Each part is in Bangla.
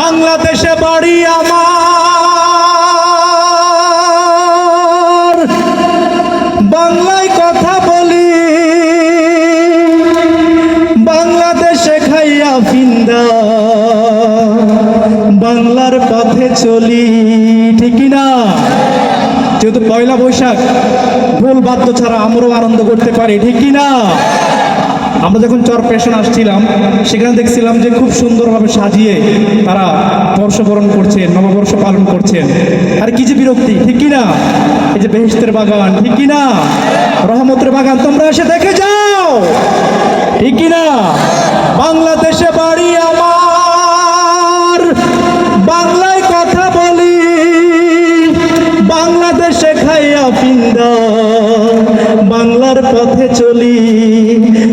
বাংলাদেশে বাড়ি আমার। বাংলায় কথা বলি। বাংলাদেশে খাইয়া ফিন্দা। বাংলার পথে চলি, ঠিক না যেহেতু পয়লা বৈশাখ ঢোল বাদ্য ছাড়া আমরাও আনন্দ করতে পারি, ঠিক না আমরা যখন চরপেশন আসছিলাম, সেখানে দেখছিলাম যে খুব সুন্দরভাবে সাজিয়ে তারা বর্ষবরণ করছেন, নববর্ষ পালন করছেন। আর কি যে বিরক্তি, ঠিক কি না এই যে বেহেস্তের বাগান, ঠিক কি না রহমতের বাগান, তোমরা এসে দেখে যাও! ঠিক কি না বাংলাদেশে বাড়ি আমার, বাংলায় কথা বলি, বাংলাদেশে খাইয়া পিন্দা, বাংলার পথে চলি।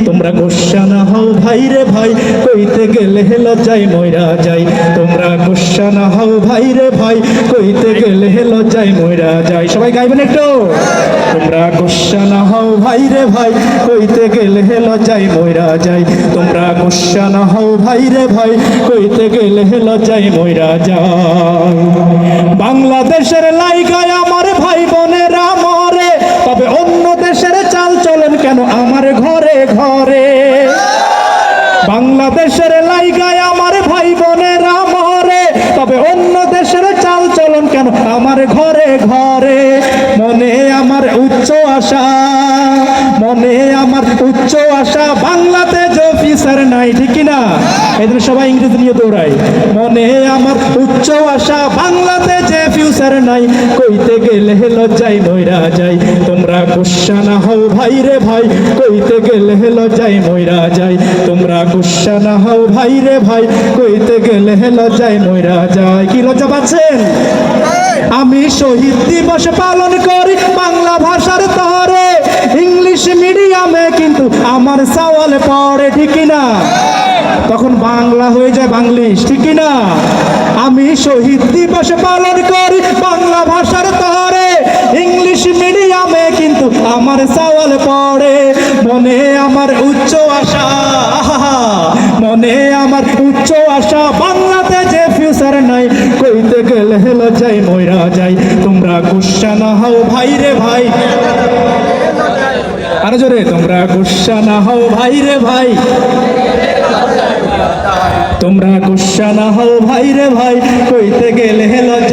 তোমরা গোসা হও ভাই রে ভাই, কইতে গেলে লজ্জায় ময়রা যাই। তোমরা গোসা হও ভাই রে ভাই, কইতে গেলে লজ্জায় ময়রা যাই। সবাই গাইবেন একটু। তোমরা গোসা হও ভাই রে ভাই, কইতে গেলে লজ্জায় ময়রা যাই। তোমরা গোসা হও ভাই রে ভাই, কইতে গেলে লজ্জায় ময়রা যাই। বাংলাদেশের লাইগায় আমার বাংলাদেশের লাইগায় আমার ভাই বোনেরা মরে তবে অন্য দেশের চাল চলন কেন? আমার ঘরে ঘরে, মনে আমার উচ্চ আশা, মনে আমার উচ্চ আশা বাংলাতে অফিসার নাই, ঠিক না জন্য সবাই ইংরেজি নিয়ে দৌড়ায়। মনে আমার উচ্চ আশা বাংলাতে ফিউচার নাই, কইতে গেলে লজ্জাই ময়রা যাই। তোমরা গুসা না হও ভাই রে ভাই, কইতে গেলে লজ্জাই ময়রা যাই। তোমরা গুসা না হও ভাই রে ভাই, কইতে গেলে লজ্জাই ময়রা যায় কি লজ্জা পাচ্ছেন? আমি শহীদ দিবস পালন করি বাংলা ভাষার তরে। ইংলিশ মিডিয়ামে কিন্তু আমার সওয়াল পড়ে, ঠিক না তখন বাংলা হয়ে যায় বাংলিশ, ঠিক না আমি শহীদ দিবস পালন করি, বাংলা ভাষার তরে। ইংলিশ মিডিয়ামে কিন্তু আমার সওয়াল পড়ে। মনে আমার উচ্চ আশা, মনে আমার উচ্চ আশা, বাংলাতে যে ফিউচার নাই, কইতে গেলে লজ্জাই ময়রা যাই। তোমরা গুসা না হও ভাই রে ভাই। আরও জোরে, তোমরা গুসা না হও ভাই রে ভাই। তোমরা গুসা না হও ভাই রে ভাই কইতে গেলে লজ্জায়